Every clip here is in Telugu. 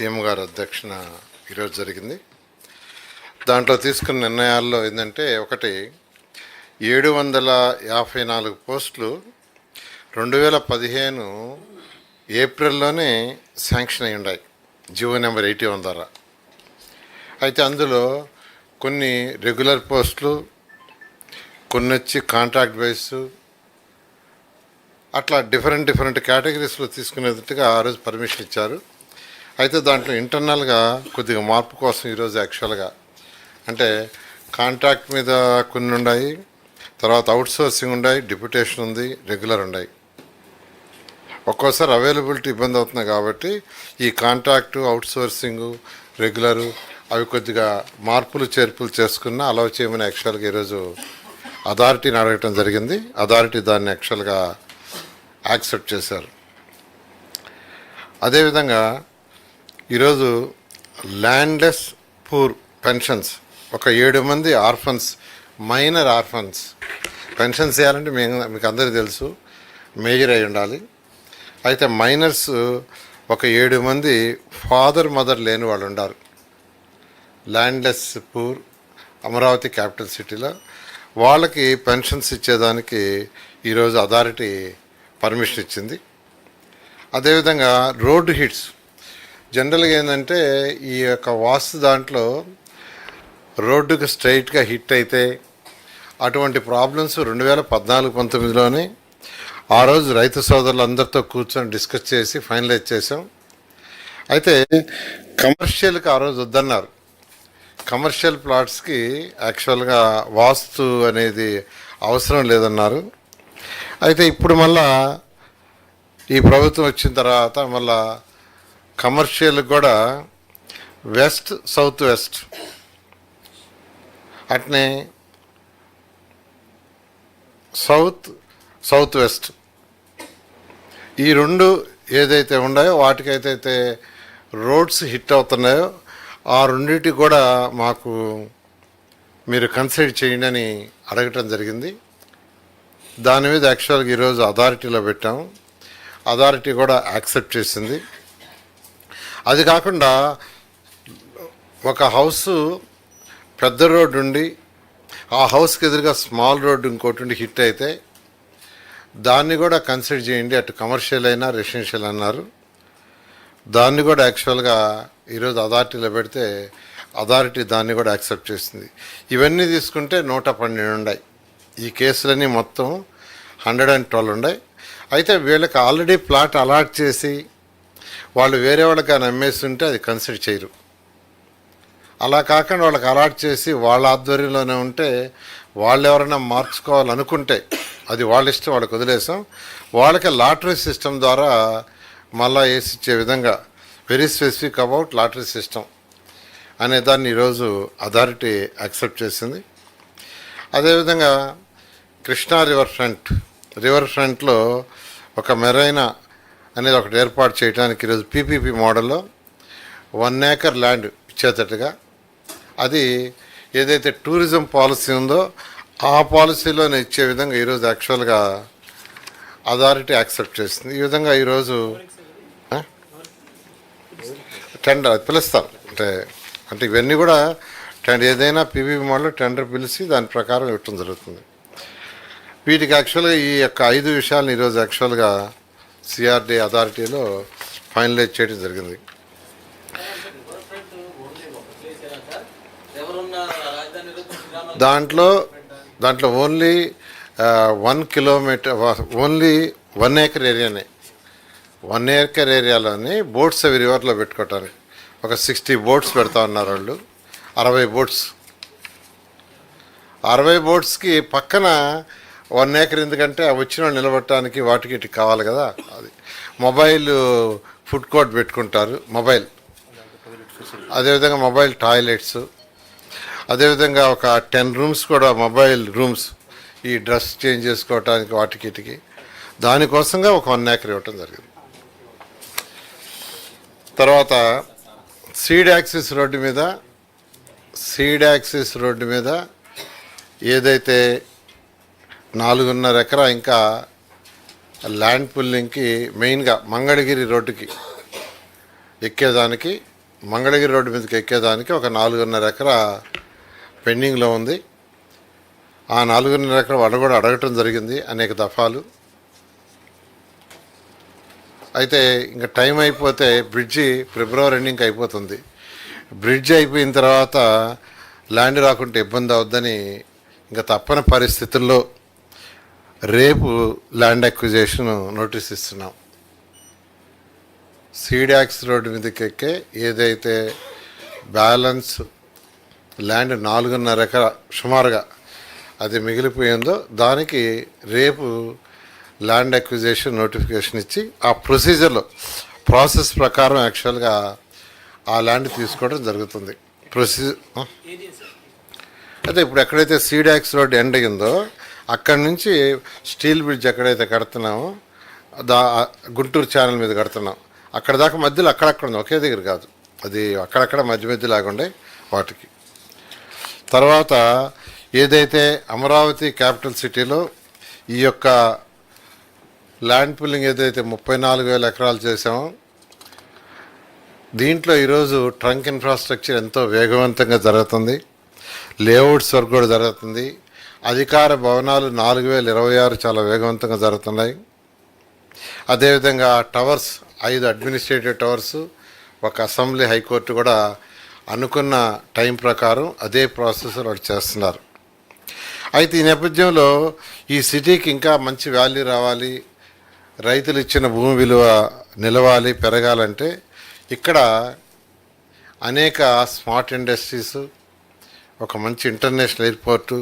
సీఎం గారు అధ్యక్షన ఈరోజు జరిగింది. దాంట్లో తీసుకున్న నిర్ణయాల్లో ఏంటంటే ఒకటి ఏడు వందల యాభై నాలుగు పోస్టులు రెండు వేల పదిహేను ఏప్రిల్లోనే శాంక్షన్ అయి ఉన్నాయి జియో నెంబర్ ఎయిటీ వన్ ద్వారా. అయితే అందులో కొన్ని రెగ్యులర్ పోస్టులు కొన్ని వచ్చి కాంట్రాక్ట్ బేస్ అట్లా డిఫరెంట్ డిఫరెంట్ కేటగిరీస్లో తీసుకునేటట్టుగా ఆ రోజు పర్మిషన్ ఇచ్చారు. అయితే దాంట్లో ఇంటర్నల్గా కొద్దిగా మార్పు కోసం ఈరోజు యాక్చువల్గా అంటే కాంట్రాక్ట్ మీద కొన్ని ఉన్నాయి తర్వాత అవుట్ సోర్సింగ్ ఉన్నాయి డిప్యుటేషన్ ఉంది రెగ్యులర్ ఉన్నాయి. ఒక్కోసారి అవైలబిలిటీ ఇబ్బంది అవుతుంది కాబట్టి ఈ కాంట్రాక్టు అవుట్ సోర్సింగు రెగ్యులరు అవి కొద్దిగా మార్పులు చేర్పులు చేసుకున్న అలౌ చేయమని యాక్చువల్గా ఈరోజు అథారిటీని అడగటం జరిగింది. అథారిటీ దాన్ని యాక్చువల్గా యాక్సెప్ట్ చేశారు. అదేవిధంగా ఈరోజు ల్యాండ్లెస్ పూర్ పెన్షన్స్ ఒక ఏడు మంది ఆర్ఫన్స్ మైనర్ ఆర్ఫన్స్ పెన్షన్స్ చేయాలంటే మేము మీకు అందరికీ తెలుసు మేజర్ అయి ఉండాలి. అయితే మైనర్స్ ఒక ఏడు మంది ఫాదర్ మదర్ లేని వాళ్ళు ఉండారు. ల్యాండ్లెస్ పూర్ అమరావతి క్యాపిటల్ సిటీలో వాళ్ళకి పెన్షన్స్ ఇచ్చేదానికి ఈరోజు అథారిటీ పర్మిషన్ ఇచ్చింది. అదేవిధంగా రోడ్డు హిట్స్ జనరల్గా ఏంటంటే ఈ యొక్క వాస్తు దాంట్లో రోడ్డుకు స్ట్రైట్గా హిట్ అయితే అటువంటి ప్రాబ్లమ్స్ రెండు వేల పద్నాలుగు పంతొమ్మిదిలోనే ఆ రోజు రైతు సోదరులందరితో కూర్చొని డిస్కస్ చేసి ఫైనలైజ్ చేసాం అయితే కమర్షియల్కి ఆ రోజు వద్దన్నారు. కమర్షియల్ ప్లాట్స్కి యాక్చువల్గా వాస్తు అనేది అవసరం లేదన్నారు. అయితే ఇప్పుడు మళ్ళా ఈ ప్రభుత్వం వచ్చిన తర్వాత మళ్ళా కమర్షియల్ కూడా వెస్ట్ సౌత్ వెస్ట్. అట్నే సౌత్ సౌత్ వెస్ట్. ఈ రెండు ఏదైతే ఉన్నాయో వాటికైతే రోడ్స్ హిట్ అవుతున్నాయో ఆ రెండింటి కూడా మాకు మీరు కన్సిడర్ చేయండి అని అడగటం జరిగింది. దాని మీద యాక్చువల్గా ఈరోజు అథారిటీలో పెట్టాము. అథారిటీ కూడా యాక్సెప్ట్ చేసింది. అది కాకుండా ఒక హౌస్ పెద్ద రోడ్డు ఉండి ఆ హౌస్కి ఎదురుగా స్మాల్ రోడ్డు ఇంకోటి ఉండి హిట్ అయితే దాన్ని కూడా కన్సిడర్ చేయండి. అటు కమర్షియల్ అయినా రెసిడెన్షియల్ అన్నారు. దాన్ని కూడా యాక్చువల్గా ఈరోజు అథారిటీలో పెడితే అథారిటీ దాన్ని కూడా యాక్సెప్ట్ చేసింది. ఇవన్నీ తీసుకుంటే నూట పన్నెండు ఉన్నాయి ఈ కేసులన్నీ మొత్తం హండ్రెడ్ అండ్ ట్వెల్వ్ ఉన్నాయి అయితే వీళ్ళకి ఆల్రెడీ ప్లాట్ అలాట్ చేసి వాళ్ళు వేరే వాళ్ళకి అని అమ్మేస్తుంటే అది కన్సిడర్ చేయరు. అలా కాకుండా వాళ్ళకి అలాట్ చేసి వాళ్ళ ఆధ్వర్యంలోనే ఉంటే వాళ్ళు ఎవరైనా మార్చుకోవాలనుకుంటే అది వాళ్ళ ఇష్టం వాళ్ళకి వదిలేసాం. వాళ్ళకి లాటరీ సిస్టమ్ ద్వారా మళ్ళా వేసి ఇచ్చే విధంగా very specific about lottery system అనే దాన్ని ఈరోజు అథారిటీ యాక్సెప్ట్ చేసింది. అదేవిధంగా కృష్ణా రివర్ ఫ్రంట్ రివర్ ఫ్రంట్లో ఒక మెరైనా అనేది ఒకటి ఏర్పాటు చేయడానికి ఈరోజు పీపీపీ మోడల్లో వన్ ఏకర్ ల్యాండ్ ఇచ్చేటట్టుగా అది ఏదైతే టూరిజం పాలసీ ఉందో ఆ పాలసీలోనే ఇచ్చే విధంగా ఈరోజు యాక్చువల్గా అథారిటీ యాక్సెప్ట్ చేస్తుంది. ఈ విధంగా ఈరోజు టెండర్ అది పిలుస్తారు అంటే అంటే ఇవన్నీ కూడా టెండర్ ఏదైనా పీవీపీ మోడల్ టెండర్ పిలిచి దాని ప్రకారం ఇవ్వటం జరుగుతుంది. వీటికి యాక్చువల్గా ఈ యొక్క ఐదు విషయాలను ఈరోజు యాక్చువల్గా సిఆర్డి అథారిటీలో ఫైనలైజ్ చేయడం జరిగింది. దాంట్లో దాంట్లో only one kilometre only one acre ఏరియానే. One acre ఏరియాలోని బోట్స్ అవి రివర్లో పెట్టుకోవటానికి ఒక సిక్స్టీ బోట్స్ పెడతా ఉన్నారు వాళ్ళు. అరవై బోట్స్. అరవై బోట్స్కి పక్కన వన్ ఏకర్ ఎందుకంటే అవి వచ్చిన వాళ్ళు నిలబడటానికి వాటికి ఇటు కావాలి కదా అది. మొబైల్ ఫుడ్ కోర్ట్ పెట్టుకుంటారు మొబైల్. అదేవిధంగా మొబైల్ టాయిలెట్స్. అదేవిధంగా ఒక టెన్ రూమ్స్ కూడా మొబైల్ రూమ్స్. ఈ డ్రెస్ చేంజ్ చేసుకోవటానికి వాటికి ఇటుకి. దానికోసంగా ఒక వన్ ఏకర్ ఇవ్వటం జరిగింది. తర్వాత సీడ్ యాక్సిస్ రోడ్డు మీద సీడ్ యాక్సిస్ రోడ్డు మీద ఏదైతే నాలుగున్నర ఎకరా ఇంకా ల్యాండ్ పుల్లింగ్కి మెయిన్గా మంగళగిరి రోడ్డుకి ఎక్కేదానికి మంగళగిరి రోడ్డు మీదకి ఎక్కేదానికి ఒక నాలుగున్నర ఎకరా పెండింగ్లో ఉంది. ఆ నాలుగున్నర ఎకరా వాళ్ళు కూడా అడగటం జరిగింది అనేక దఫాలు. అయితే ఇంకా టైం అయిపోతే బ్రిడ్జి ఫిబ్రవరి ఎండింగ్కి అయిపోతుంది. బ్రిడ్జ్ అయిపోయిన తర్వాత ల్యాండ్ రాకుంటే ఇబ్బంది అవుద్దని ఇంకా తప్పని పరిస్థితుల్లో రేపు ల్యాండ్ అక్విజేషన్ నోటీస్ ఇస్తున్నాం. సీడాక్స్ రోడ్డు మీదకి ఎక్కే ఏదైతే బ్యాలెన్స్ ల్యాండ్ నాలుగున్నర ఎకరా సుమారుగా అది మిగిలిపోయిందో దానికి రేపు ల్యాండ్ అక్విజేషన్ నోటిఫికేషన్ ఇచ్చి ఆ ప్రొసీజర్లో ప్రాసెస్ ప్రకారం యాక్చువల్గా ఆ ల్యాండ్ తీసుకోవడం జరుగుతుంది. ప్రొసీజర్ అయితే ఇప్పుడు ఎక్కడైతే సీడాక్స్ రోడ్ ఎండ్ అయ్యిందో అక్కడి నుంచి స్టీల్ బ్రిడ్జ్ ఎక్కడైతే కడుతున్నామో దా గుంటూరు ఛానల్ మీద కడుతున్నాం. అక్కడ దాకా మధ్యలో అక్కడక్కడ ఉంది ఒకే దగ్గర కాదు. అది అక్కడక్కడ మధ్య మధ్య లాగుండే వాటికి. తర్వాత ఏదైతే అమరావతి క్యాపిటల్ సిటీలో ఈ యొక్క ల్యాండ్ పుల్లింగ్ ఏదైతే ముప్పై నాలుగు వేల ఎకరాలు చేసామో దీంట్లో ఈరోజు ట్రంక్ ఇన్ఫ్రాస్ట్రక్చర్ ఎంతో వేగవంతంగా జరుగుతుంది. లేఅవుట్స్ వర్క్ కూడా జరుగుతుంది. అధికార భవనాలు నాలుగు వేల ఇరవై ఆరు చాలా వేగవంతంగా జరుగుతున్నాయి. అదేవిధంగా టవర్స్ ఐదు అడ్మినిస్ట్రేటివ్ టవర్స్ ఒక అసెంబ్లీ హైకోర్టు కూడా అనుకున్న టైం ప్రకారం అదే ప్రాసెస్ వాళ్ళు చేస్తున్నారు. అయితే ఈ నేపథ్యంలో ఈ సిటీకి ఇంకా మంచి వాల్యూ రావాలి రైతులు ఇచ్చిన భూమి విలువ నిలవాలి పెరగాలంటే ఇక్కడ అనేక స్మార్ట్ ఇండస్ట్రీస్ ఒక మంచి international airport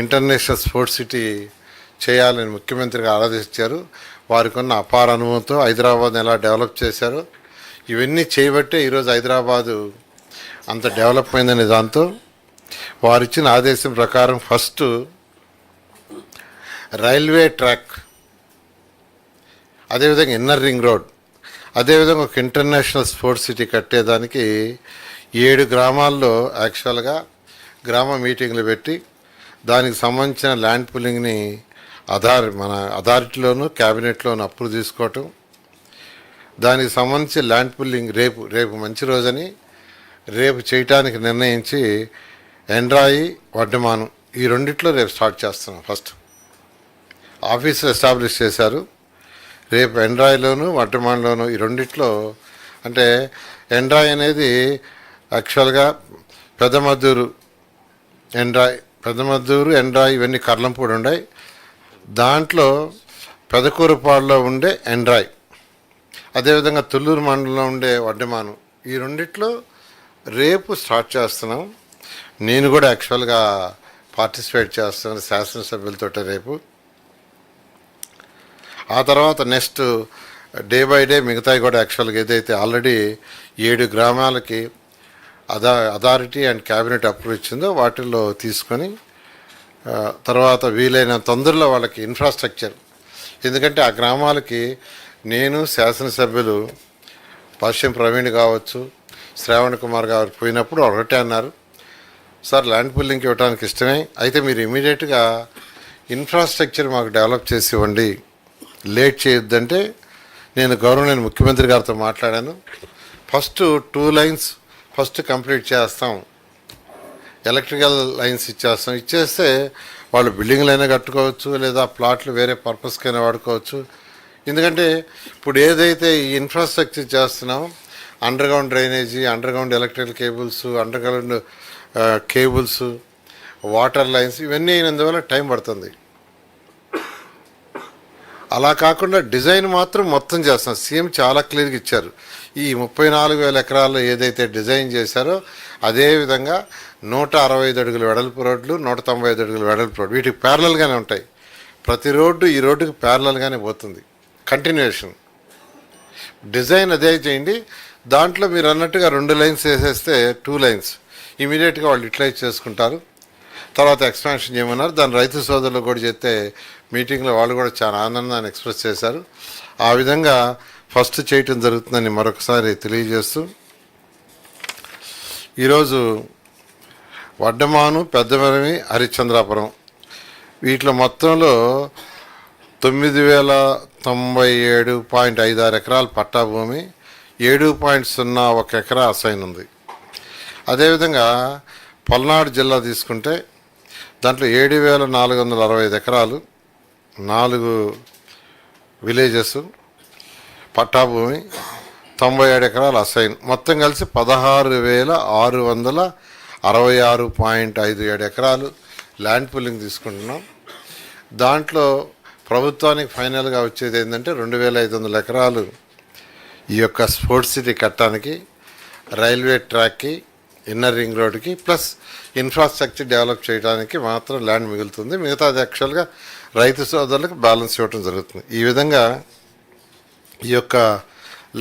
international sports city చేయాలని ముఖ్యమంత్రిగా ఆరాధించారు వారికి ఉన్న అపార అనుభవంతో హైదరాబాద్ ఎలా డెవలప్ చేశారో ఇవన్నీ చేయబట్టే ఈరోజు హైదరాబాదు అంత డెవలప్ అయిందనే దాంతో వారు ఇచ్చిన ఆదేశం ప్రకారం ఫస్ట్ రైల్వే ట్రాక్ అదేవిధంగా ఇన్నర్ రింగ్ రోడ్ అదేవిధంగా ఒక ఇంటర్నేషనల్ స్పోర్ట్స్ సిటీ కట్టేదానికి ఏడు గ్రామాల్లో యాక్చువల్గా గ్రామ మీటింగ్లు పెట్టి దానికి సంబంధించిన ల్యాండ్ పుల్లింగ్ని అధార్ మన అథారిటీలోను క్యాబినెట్లోను అప్రూవ్ తీసుకోవటం. దానికి సంబంధించి ల్యాండ్ పుల్లింగ్ రేపు రేపు మంచి రోజని రేపు చేయటానికి నిర్ణయించి ఎండ్రాయి వడ్డమానం ఈ రెండిట్లో రేపు స్టార్ట్ చేస్తున్నాం ఫస్ట్. ఆఫీసులు ఎస్టాబ్లిష్ చేశారు. రేపు ఎండ్రాయిలోను వడ్డమాన్లోను ఈ రెండిట్లో అంటే ఎండ్రాయ్ అనేది యాక్చువల్గా పెద్దమద్దూరు ఎండ్రాయ్ పెద్దమద్దూరు ఎండ్రాయ్ ఇవన్నీ కర్లంపూడి ఉన్నాయి దాంట్లో పెదకూరుపాడులో ఉండే ఎండ్రాయ్ అదేవిధంగా తుళ్ళూరు మండలంలో ఉండే వడ్డమాను. ఈ రెండిట్లో రేపు స్టార్ట్ చేస్తున్నాం. నేను కూడా యాక్చువల్గా పార్టిసిపేట్ చేస్తున్నాను శాసనసభ్యులతో రేపు. ఆ తర్వాత నెక్స్ట్ డే బై డే మిగతాయి కూడా యాక్చువల్గా ఏదైతే ఆల్రెడీ ఏడు గ్రామాలకి అథా అథారిటీ అండ్ క్యాబినెట్ అప్రూవ్ ఇచ్చిందో వాటిల్లో తీసుకొని తర్వాత వీలైన తొందరలో వాళ్ళకి ఇన్ఫ్రాస్ట్రక్చర్. ఎందుకంటే ఆ గ్రామాలకి నేను శాసనసభ్యులు భాష్యం ప్రవీణ్ కావచ్చు శ్రావణ్ కుమార్ గారు పోయినప్పుడు ఒకటే అన్నారు సార్ ల్యాండ్ పుల్లింగ్కి ఇవ్వడానికి ఇష్టమే అయితే మీరు ఇమీడియట్గా ఇన్ఫ్రాస్ట్రక్చర్ మాకు డెవలప్ చేసి ఇవ్వండి. లేట్ చేయొద్దంటే నేను గవర్నమెంట్ ముఖ్యమంత్రి గారితో మాట్లాడాను. First two lines first complete చేస్తాం. ఎలక్ట్రికల్ లైన్స్ ఇచ్చేస్తాం. ఇచ్చేస్తే వాళ్ళు బిల్డింగ్లైనా కట్టుకోవచ్చు లేదా ప్లాట్లు వేరే పర్పస్కైనా వాడుకోవచ్చు. ఎందుకంటే ఇప్పుడు ఏదైతే ఈ ఇన్ఫ్రాస్ట్రక్చర్ చేస్తున్నాం underground drainage underground electrical cables underground cables water lines ఇవన్నీ అయినందువల్ల టైం పడుతుంది. అలా కాకుండా డిజైన్ మాత్రం మొత్తం చేస్తాం. సీఎం చాలా క్లియర్గా ఇచ్చారు. ఈ ముప్పై నాలుగు వేల ఎకరాల్లో ఏదైతే డిజైన్ చేశారో అదేవిధంగా నూట అరవై ఐదు అడుగుల వెడల్పు రోడ్లు నూట తొంభై ఐదు అడుగుల వెడల్పు రోడ్లు వీటికి ప్యారలల్గానే ఉంటాయి. ప్రతి రోడ్డు ఈ రోడ్డుకి ప్యారలల్గానే పోతుంది. కంటిన్యూషన్ డిజైన్ అదే చేయండి. దాంట్లో మీరు అన్నట్టుగా రెండు లైన్స్ వేసేస్తే టూ లైన్స్ ఇమీడియట్గా వాళ్ళు యూటిలైజ్ చేసుకుంటారు. తర్వాత ఎక్స్పాన్షన్ చేయమన్నారు. దాని రైతు సోదరులు కూడా చెప్తే మీటింగ్లో వాళ్ళు కూడా చాలా ఆనందాన్ని ఎక్స్ప్రెస్ చేశారు. ఆ విధంగా ఫస్ట్ చేయటం జరుగుతుందని మరొకసారి తెలియజేస్తూ ఈరోజు వడ్డమాను పెద్దమరమి హరిశ్చంద్రాపురం వీటిలో మొత్తంలో తొమ్మిది వేల తొంభై ఏడు పాయింట్ ఐదు ఆరు ఎకరాల పట్టా భూమి ఏడు పాయింట్ సున్నా ఒక ఎకరా అసైన్ ఉంది. అదేవిధంగా పల్నాడు జిల్లా తీసుకుంటే దాంట్లో ఏడు వేల నాలుగు వందల అరవై ఐదు ఎకరాలు నాలుగు విలేజెస్ పట్టాభూమి తొంభై ఏడు ఎకరాలు అసైన్. మొత్తం కలిసి పదహారు వేల ఆరు వందల అరవై ఆరు పాయింట్ ఐదు ఏడు ఎకరాలు ల్యాండ్ పుల్లింగ్ తీసుకుంటున్నాం. దాంట్లో ప్రభుత్వానికి ఫైనల్గా వచ్చేది ఏంటంటే రెండు వేల ఐదు వందల ఎకరాలు ఈ యొక్క స్పోర్ట్స్ సిటీ కట్టడానికి రైల్వే ట్రాక్కి ఇన్నర్ రింగ్ రోడ్కి ప్లస్ ఇన్ఫ్రాస్ట్రక్చర్ డెవలప్ చేయడానికి మాత్రం ల్యాండ్ మిగులుతుంది. మిగతాది యాక్చువల్గా రైతు సోదరులకు బ్యాలెన్స్ ఇవ్వడం జరుగుతుంది. ఈ విధంగా ఈ యొక్క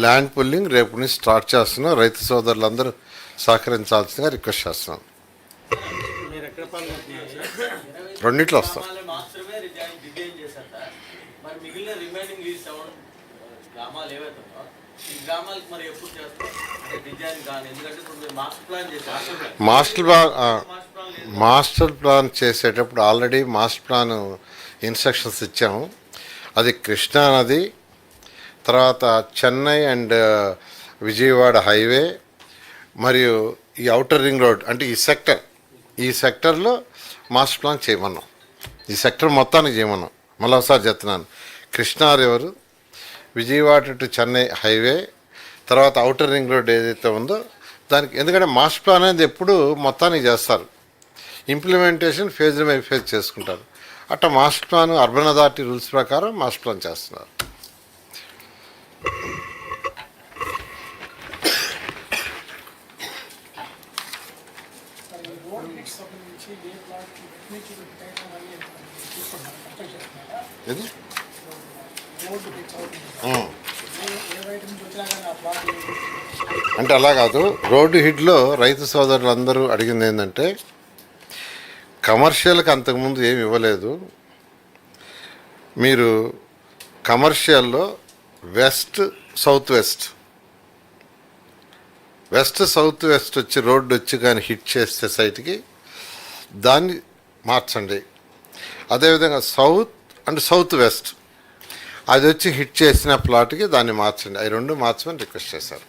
ల్యాండ్ పుల్లింగ్ రేపు నుంచి స్టార్ట్ చేస్తున్నాం. రైతు సోదరులందరూ సహకరించాల్సిందిగా రిక్వెస్ట్ చేస్తున్నాం. రెండిట్లో వస్తాం. గ్రామాలు మిగిలిన రిమైనింగ్ గ్రామాలు ఏవైతే గ్రామాలకు మరి ఎప్పుడు చేస్తారు? అంటే డిజైన్ కానీ ఎందుకంటే ఇప్పుడు మీరు మాస్టర్ ప్లాన్ చేశారు. మాస్టర్ ప్లాన్ మాస్టర్ ప్లాన్ చేసేటప్పుడు ఆల్రెడీ మాస్టర్ ప్లాన్ ఇన్స్ట్రక్షన్స్ ఇచ్చాము. అది కృష్ణా నది తర్వాత చెన్నై అండ్ విజయవాడ హైవే మరియు ఈ అవుటర్ రింగ్ రోడ్ అంటే ఈ సెక్టర్. ఈ సెక్టర్లో మాస్టర్ ప్లాన్ చేయమన్నాం. ఈ సెక్టర్ మొత్తానికి చేయమన్నాం. మళ్ళీ ఒకసారి చెప్తున్నాను. Krishna river Vijayawada to Chennai highway తర్వాత అవుటర్ రింగ్ రోడ్ ఏదైతే ఉందో దానికి ఎందుకంటే మాస్టర్ ప్లాన్ అనేది ఎప్పుడు మొత్తానికి చేస్తారు. ఇంప్లిమెంటేషన్ ఫేజ్ బై ఫేజ్ చేసుకుంటారు. అట్లా master plan urban authority rules ప్రకారం మాస్టర్ ప్లాన్ చేస్తున్నారు. ఇది అంటే అలా కాదు. రోడ్డు హిట్లో రైతు సోదరులు అందరూ అడిగింది ఏంటంటే కమర్షియల్కి అంతకుముందు ఏమి ఇవ్వలేదు. మీరు కమర్షియల్లో west south west. West south west వచ్చి రోడ్డు వచ్చి కానీ హిట్ చేస్తే సైట్కి దాన్ని మార్చండి. అదేవిధంగా సౌత్ అండ్ సౌత్ వెస్ట్. అది వచ్చి హిట్ చేసిన ప్లాట్కి దాన్ని మార్చండి. అవి రెండు మార్చమని రిక్వెస్ట్ చేశారు.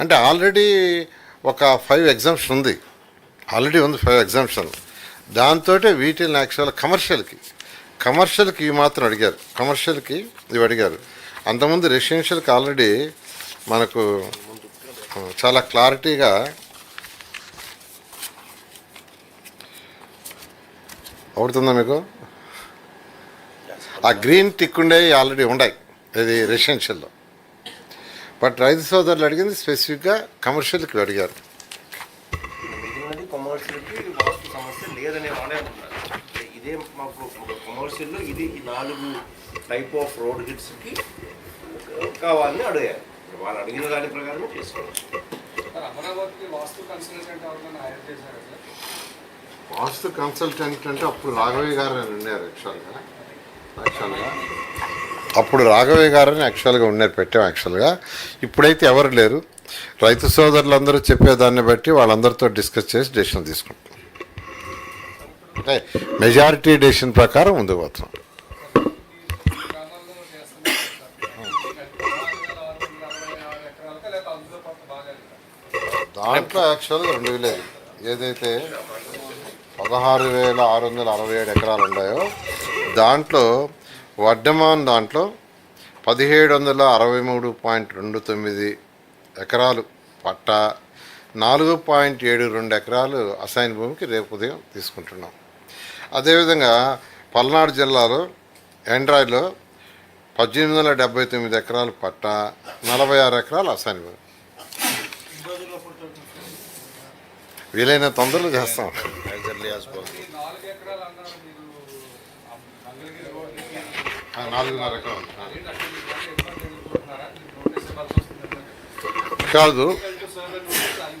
అంటే ఆల్రెడీ ఒక ఫైవ్ ఎగ్జామ్షన్ ఉంది. ఆల్రెడీ ఉంది ఫైవ్ ఎగ్జామ్షన్ దాంతో వీటిని యాక్చువల్ కమర్షియల్కి. కమర్షియల్కి ఇవి మాత్రం అడిగారు. కమర్షియల్కి ఇవి అడిగారు. అంతకుముందు రెసిడెన్షియల్కి ఆల్రెడీ మనకు చాలా క్లారిటీగా అవుతుందా మీకు? ఆ గ్రీన్ టిక్ ఉండేవి ఆల్రెడీ ఉన్నాయి ఇది రెసిడెన్షియల్లో బట్ రైతు సోదరులు అడిగింది స్పెసిఫిక్గా కమర్షియల్కి అడిగారు. ఇదే మాకు కమర్షియల్లో ఇది ఈ నాలుగు టైప్ ఆఫ్ రోడ్ హిట్స్కి కావాలని అడిగారు. వాళ్ళు అడిగిన దాని ప్రకారమే చేసుకోవచ్చు. సార్ అమరావతికి వాస్తు కన్సల్టెంట్ అంటే అప్పుడు రాఘవయ్య గారు అని ఉన్నారు యాక్చువల్గా అప్పుడు రాఘవయ్య గారని యాక్చువల్గా ఉన్నారు పెట్టాం యాక్చువల్గా ఇప్పుడైతే ఎవరు లేరు. రైతు సోదరులందరూ చెప్పేదాన్ని బట్టి వాళ్ళందరితో డిస్కస్ చేసి డెసిషన్ తీసుకుంటాం. అంటే మెజారిటీ డెసిషన్ ప్రకారం ముందుకు పోతున్నాం దాంట్లో యాక్చువల్గా రెండు విలేజ్ ఏదైతే పదహారు వేల ఆరు వందల అరవై ఏడు ఎకరాలు ఉన్నాయో దాంట్లో వడ్డమాన్ దాంట్లో పదిహేడు వందల అరవై మూడు పాయింట్ రెండు తొమ్మిది ఎకరాలు పట్ట నాలుగు పాయింట్ ఏడు రెండు ఎకరాలు అసైన్ భూమికి రేపు ఉదయం తీసుకుంటున్నాం. అదేవిధంగా పల్నాడు జిల్లాలో ఎండ్రాయిడ్లో పద్దెనిమిది వందల డెబ్బై తొమ్మిది ఎకరాలు పట్ట నలభై ఆరు ఎకరాలు అసైన్ భూమి. వీలైన తొందరలో చేస్తాం ఈ నాలుగు ఎకరాలు అన్నారు మీరు ఆ మంగళగిరి రోడ్డుకి ఆ, నాలుగున్నర ఎకరాలు ఏంటి అసలు మీకు ఏమైనా ఇబ్బంది ఎదుర్కొంటున్నారా మీరు నోటీస్ కాదు.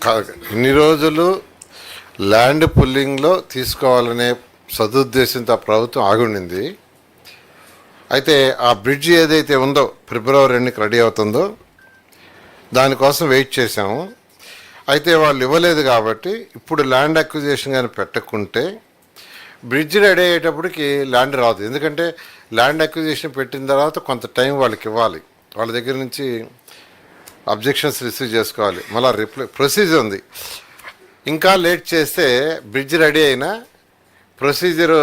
కాదు. ఇన్ని రోజులు ల్యాండ్ పుల్లింగ్లో తీసుకోవాలనే సదుద్దేశంతో ప్రభుత్వం ఆగుండింది. అయితే ఆ బ్రిడ్జ్ ఏదైతే ఉందో ఫిబ్రవరి రెండుకి రెడీ అవుతుందో దానికోసం వెయిట్ చేసాము అయితే వాళ్ళు ఇవ్వలేదు కాబట్టి ఇప్పుడు ల్యాండ్ అక్విజేషన్ కానీ పెట్టకుంటే బ్రిడ్జ్ రెడీ అయ్యేటప్పటికి ల్యాండ్ రాదు. ఎందుకంటే ల్యాండ్ అక్విజిషన్ పెట్టిన తర్వాత కొంత టైం వాళ్ళకి ఇవ్వాలి. వాళ్ళ దగ్గర నుంచి అబ్జెక్షన్స్ రిసీవ్ చేసుకోవాలి. మళ్ళీ రిప్లై ప్రొసీజర్ ఉంది. ఇంకా లేట్ చేస్తే బ్రిడ్జ్ రెడీ అయినా ప్రొసీజర్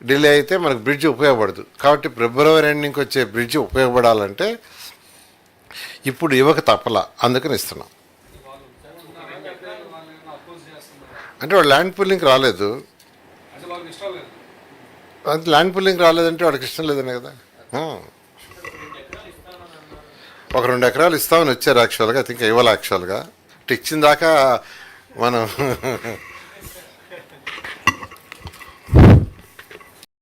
డిలే అయితే మనకు బ్రిడ్జ్ ఉపయోగపడదు. కాబట్టి ఫిబ్రవరి ఎండింగ్కి వచ్చే బ్రిడ్జ్ ఉపయోగపడాలంటే ఇప్పుడు ఇవ్వక తప్పల. అందుకని ఇస్తున్నాం. అంటే వాళ్ళు ల్యాండ్ పుల్లింగ్కి రాలేదు అంటే వాళ్ళకి ఇష్టం లేదు అది ల్యాండ్ పుల్లింగ్ రాలేదంటే వాడికి ఇష్టం లేదనే కదా. ఒక రెండు ఎకరాలు ఇస్తామని వచ్చారు యాక్చువల్గా ఐ థింక్ ఇవ్వాలి యాక్చువల్గా ఇచ్చిన దాకా మనం